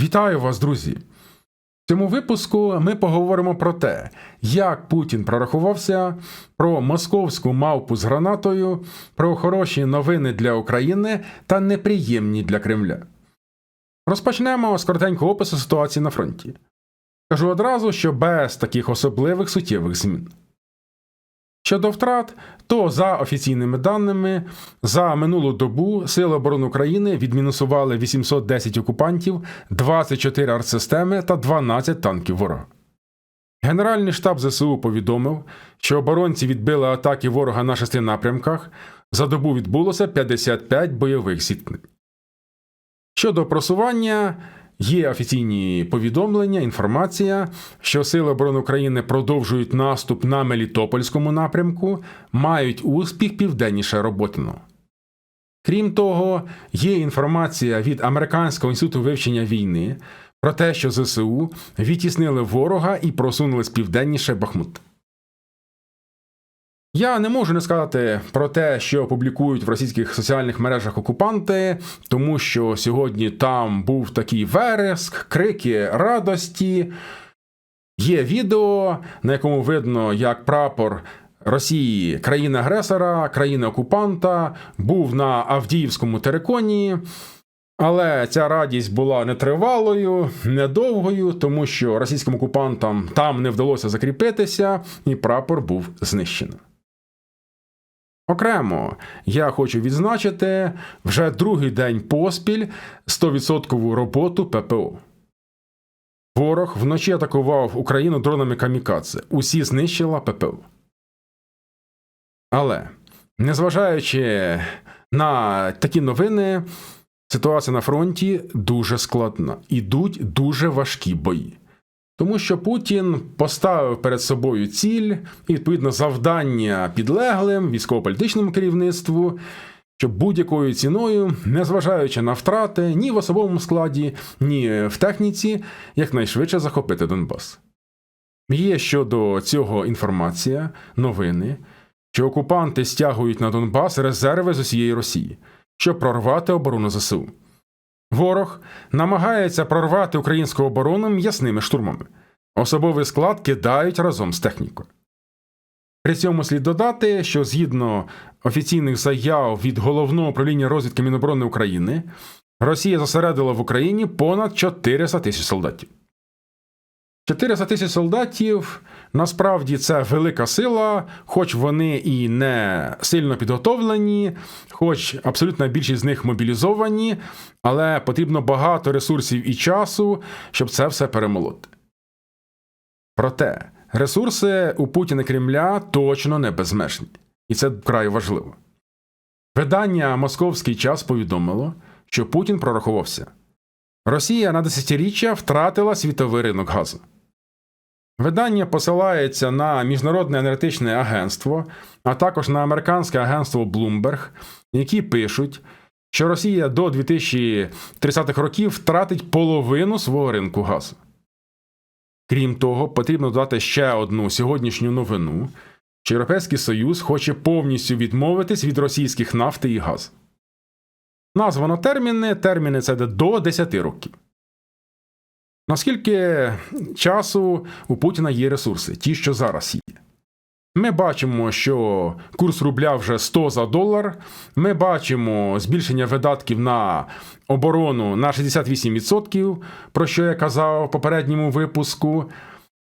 Вітаю вас, друзі! В цьому випуску ми поговоримо про те, як Путін прорахувався, про московську мавпу з гранатою, про хороші новини для України та неприємні для Кремля. Розпочнемо з коротенького опису ситуації на фронті. Кажу одразу, що без таких особливих суттєвих змін. Щодо втрат, то за офіційними даними, за минулу добу Сили оборони України відмінусували 810 окупантів, 24 артсистеми та 12 танків ворога. Генеральний штаб ЗСУ повідомив, що оборонці відбили атаки ворога на шести напрямках. За добу відбулося 55 бойових зіткнень. Щодо просування, Є офіційні повідомлення, інформація, що Сили оборони України продовжують наступ на Мелітопольському напрямку, мають успіх південніше Роботино. Крім того, є інформація від Американського інституту вивчення війни про те, що ЗСУ відтіснили ворога і просунулись південніше Бахмут. Я не можу не сказати про те, що публікують в російських соціальних мережах окупанти, тому що сьогодні там був такий вереск, крики радості. Є відео, на якому видно, як прапор Росії, країни-агресора, країни-окупанта, був на Авдіївському териконі. Але ця радість була нетривалою, недовгою, тому що російським окупантам там не вдалося закріпитися, і прапор був знищено. Окремо, я хочу відзначити вже другий день поспіль 100% роботу ППО. Ворог вночі атакував Україну дронами камікадзе. Усі знищила ППО. Але, незважаючи на такі новини, ситуація на фронті дуже складна. Ідуть дуже важкі бої. Тому що Путін поставив перед собою ціль і відповідно завдання підлеглим військово-політичному керівництву, щоб будь-якою ціною, незважаючи на втрати ні в особовому складі, ні в техніці, якнайшвидше захопити Донбас. Є щодо цього інформація, новини, що окупанти стягують на Донбас резерви з усієї Росії, щоб прорвати оборону ЗСУ. Ворог намагається прорвати українську оборону м'ясними штурмами. Особовий склад кидають разом з технікою. При цьому слід додати, що згідно офіційних заяв від головного управління розвідки Міноборони України, Росія зосередила в Україні понад 400 тисяч солдатів. 400 тисяч солдатів насправді це велика сила, хоч вони і не сильно підготовлені, хоч абсолютна більшість з них мобілізовані, але потрібно багато ресурсів і часу, щоб це все перемолоти. Проте ресурси у Путіна Кремля точно не безмежні, і це вкрай важливо. Видання Московський час повідомило, що Путін прорахувався. Росія на десятиріччя втратила світовий ринок газу. Видання посилається на Міжнародне енергетичне агентство, а також на американське агентство Bloomberg, які пишуть, що Росія до 2030-х років втратить половину свого ринку газу. Крім того, потрібно додати ще одну сьогоднішню новину, що Європейський Союз хоче повністю відмовитись від російських нафти і газу. Названо терміни, терміни це до 10 років. Наскільки часу у Путіна є ресурси, ті, що зараз є. Ми бачимо, що курс рубля вже 100 за долар. Ми бачимо збільшення видатків на оборону на 68%, про що я казав в попередньому випуску.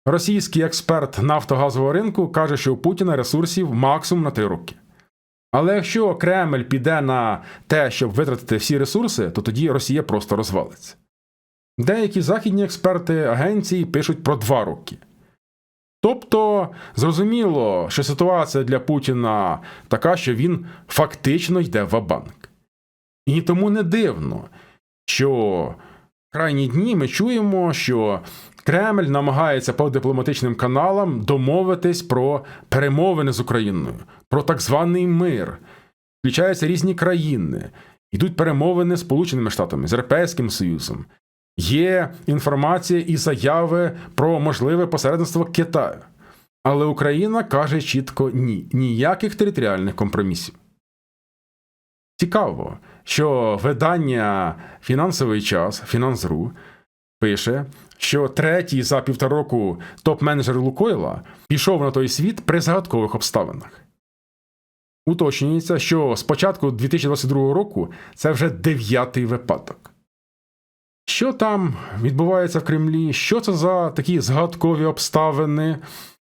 Російський експерт нафтогазового ринку каже, що у Путіна ресурсів максимум на 3 роки. Але якщо Кремль піде на те, щоб витратити всі ресурси, то тоді Росія просто розвалиться. Деякі західні експерти агенції пишуть про 2 роки. Тобто, зрозуміло, що ситуація для Путіна така, що він фактично йде в банк І тому не дивно, що в крайні дні ми чуємо, що Кремль намагається по дипломатичним каналам домовитись про перемовини з Україною, про так званий мир. Включаються різні країни, йдуть перемовини з Сполученими Штатами, з Європейським Союзом. Є інформація і заяви про можливе посередництво Китаю. Але Україна каже чітко ні, ніяких територіальних компромісів. Цікаво, що видання Фінансовий час Фінансру пише, що третій за півтора року топ-менеджер Лукойла пішов на той світ при загадкових обставинах. Уточнюється, що з початку 2022 року це вже дев'ятий випадок. Що там відбувається в Кремлі? Що це за такі згадкові обставини?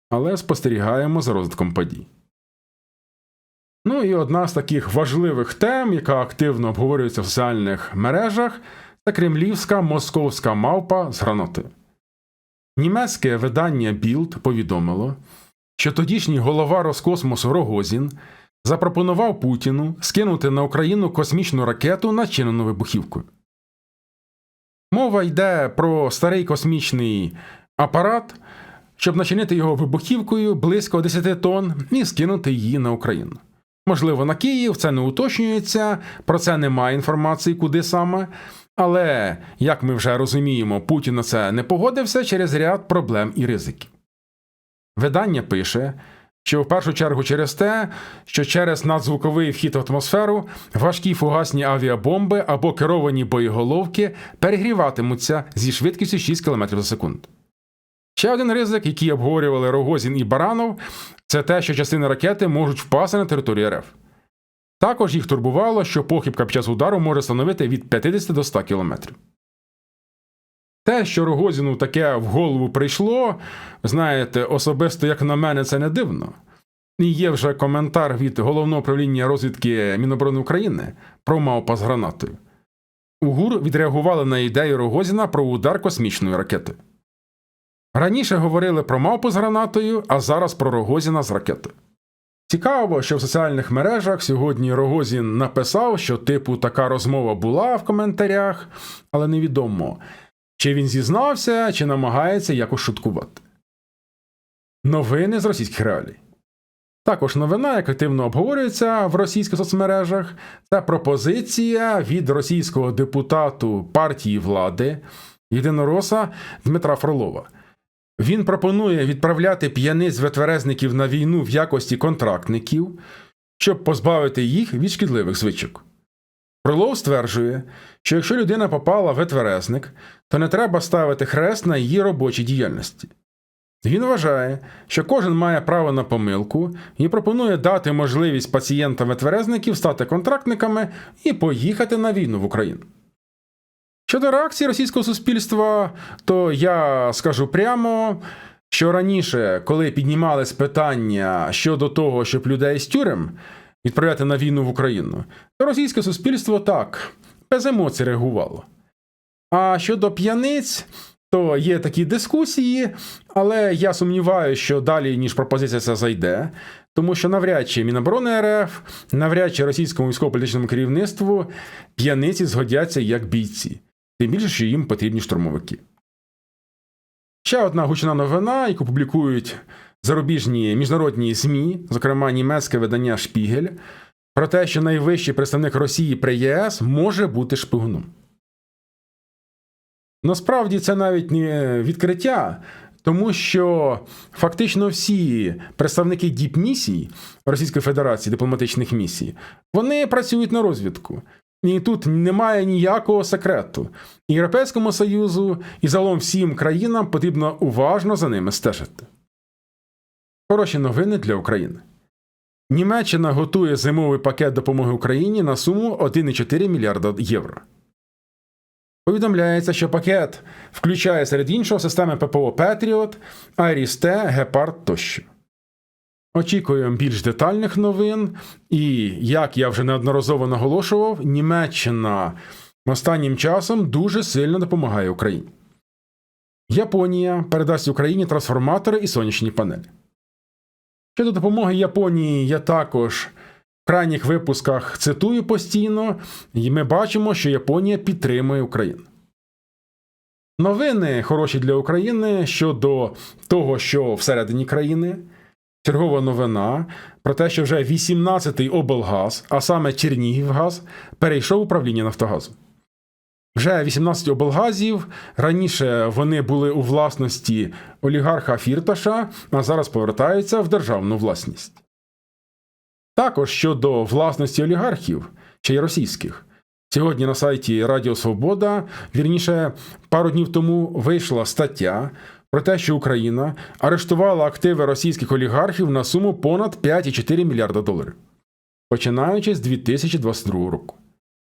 Але спостерігаємо за розвитком подій. Ну і одна з таких важливих тем, яка активно обговорюється в соціальних мережах, це кремлівська московська мавпа з гранатою. Німецьке видання Білд повідомило, що тодішній голова Роскосмосу Рогозін запропонував Путіну скинути на Україну космічну ракету, начинену вибухівкою. Мова йде про старий космічний апарат, щоб начинити його вибухівкою близько 10 тонн і скинути її на Україну. Можливо, на Київ це не уточнюється, про це немає інформації, куди саме. Але, як ми вже розуміємо, Путін на це не погодився через ряд проблем і ризиків. Видання пише, що в першу чергу через те, що через надзвуковий вхід в атмосферу важкі фугасні авіабомби або керовані боєголовки перегріватимуться зі швидкістю 6 км за секунду. Ще один ризик, який обговорювали Рогозін і Баранов, це те, що частини ракети можуть впасти на територію РФ. Також їх турбувало, що похибка під час удару може становити від 50 до 100 км. Те, що Рогозіну таке в голову прийшло, знаєте, особисто як на мене, це не дивно. І є вже коментар від головного управління розвідки Міноборони України про мавпа з гранатою. УГУР відреагували на ідею Рогозіна про удар космічною ракетою. Раніше говорили про мавпу з гранатою, а зараз про Рогозіна з ракетою. Цікаво, що в соціальних мережах сьогодні Рогозін написав, що типу така розмова була в коментарях, але невідомо, чи він зізнався, чи намагається якось шуткувати. Новини з російських реалій. Також новина, яка активно обговорюється в російських соцмережах, це пропозиція від російського депутату партії влади єдинороса Дмитра Фролова. Він пропонує відправляти п'яниць ветверезників на війну в якості контрактників, щоб позбавити їх від шкідливих звичок. Фролов стверджує, що якщо людина попала в ветверезник, то не треба ставити хрест на її робочій діяльності. Він вважає, що кожен має право на помилку і пропонує дати можливість пацієнтам ветверезників стати контрактниками і поїхати на війну в Україну. Щодо реакції російського суспільства, то я скажу прямо, що раніше, коли піднімались питання щодо того, щоб людей з тюрем відправляти на війну в Україну, то російське суспільство так, без емоцій реагувало. А щодо п'яниць, то є такі дискусії, але я сумніваюся, що далі, ніж пропозиція ця зайде, тому що навряд чи Міноборони РФ, навряд чи російському військово-політичному керівництву п'яниці згодяться як бійці, тим більше, що їм потрібні штурмовики. Ще одна гучна новина, яку публікують зарубіжні міжнародні ЗМІ, зокрема німецьке видання Шпігель, про те, що найвищий представник Росії при ЄС може бути шпигуном. Насправді це навіть не відкриття, тому що фактично всі представники діпмісій Російської Федерації дипломатичних місій вони працюють на розвідку. І тут немає ніякого секрету. Європейському Союзу, і загалом всім країнам потрібно уважно за ними стежити. Хороші новини для України. Німеччина готує зимовий пакет допомоги Україні на суму 1,4 мільярда євро. Повідомляється, що пакет включає серед іншого системи ППО Петріот, Айріс-Т, Гепард тощо. Очікуємо більш детальних новин, і, як я вже неодноразово наголошував, Німеччина останнім часом дуже сильно допомагає Україні. Японія передасть Україні трансформатори і сонячні панелі. Щодо допомоги Японії, я також в крайніх випусках цитую постійно, і ми бачимо, що Японія підтримує Україну. Новини хороші для України щодо того, що всередині країни. Чергова новина про те, що вже 18-й облгаз, а саме Чернігівгаз, перейшов управління Нафтогазу. Вже 18 облгазів. Раніше вони були у власності олігарха Фірташа, а зараз повертаються в державну власність. Також щодо власності олігархів, чи й російських, Сьогодні на сайті Радіо Свобода, вірніше, пару днів тому вийшла стаття про те, що Україна арештувала активи російських олігархів на суму понад 5,4 мільярда доларів, починаючи з 2022 року.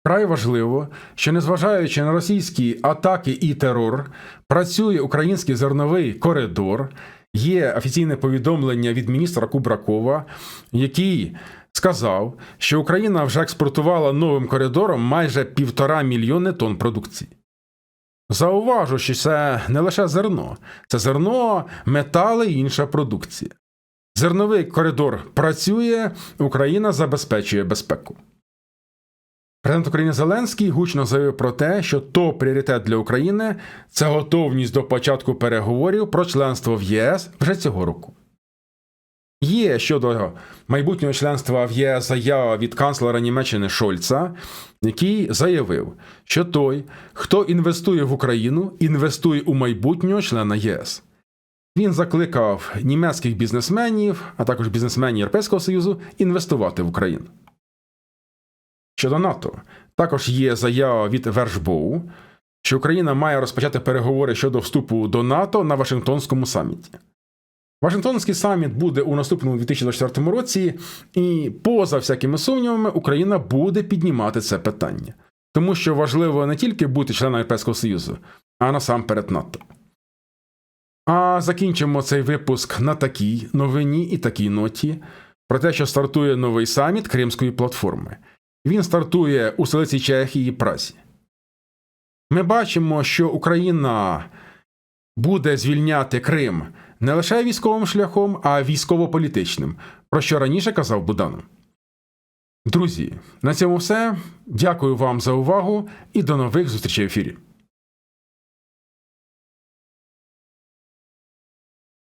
Край важливо, що незважаючи на російські атаки і терор, працює український зерновий коридор. Є офіційне повідомлення від міністра Кубракова, який сказав, що Україна вже експортувала новим коридором майже півтора мільйони тонн продукції. Зауважу, що це не лише зерно, це зерно, метали і інша продукція. Зерновий коридор працює, Україна забезпечує безпеку. Президент України Зеленський гучно заявив про те, що топ пріоритет для України це готовність до початку переговорів про членство в ЄС вже цього року. Є щодо майбутнього членства в ЄС заява від канцлера Німеччини Шольца, який заявив, що той, хто інвестує в Україну, інвестує у майбутнього члена ЄС. Він закликав німецьких бізнесменів, а також бізнесменів Європейського Союзу інвестувати в Україну. Щодо НАТО, також є заява від Вершбоу, що Україна має розпочати переговори щодо вступу до НАТО на Вашингтонському саміті. Вашингтонський саміт буде у наступному 2024 році, і поза всякими сумнівами Україна буде піднімати це питання, тому що важливо не тільки бути членом Європейського Союзу, а насамперед НАТО. А закінчимо цей випуск на такій новині і такій ноті про те, що стартує новий саміт Кримської платформи. Він стартує у селиці Чехії Прасі. Ми бачимо, що Україна буде звільняти Крим не лише військовим шляхом, а військово-політичним, про що раніше казав Буданов. Друзі, на цьому все. Дякую вам за увагу і до нових зустрічей в ефірі.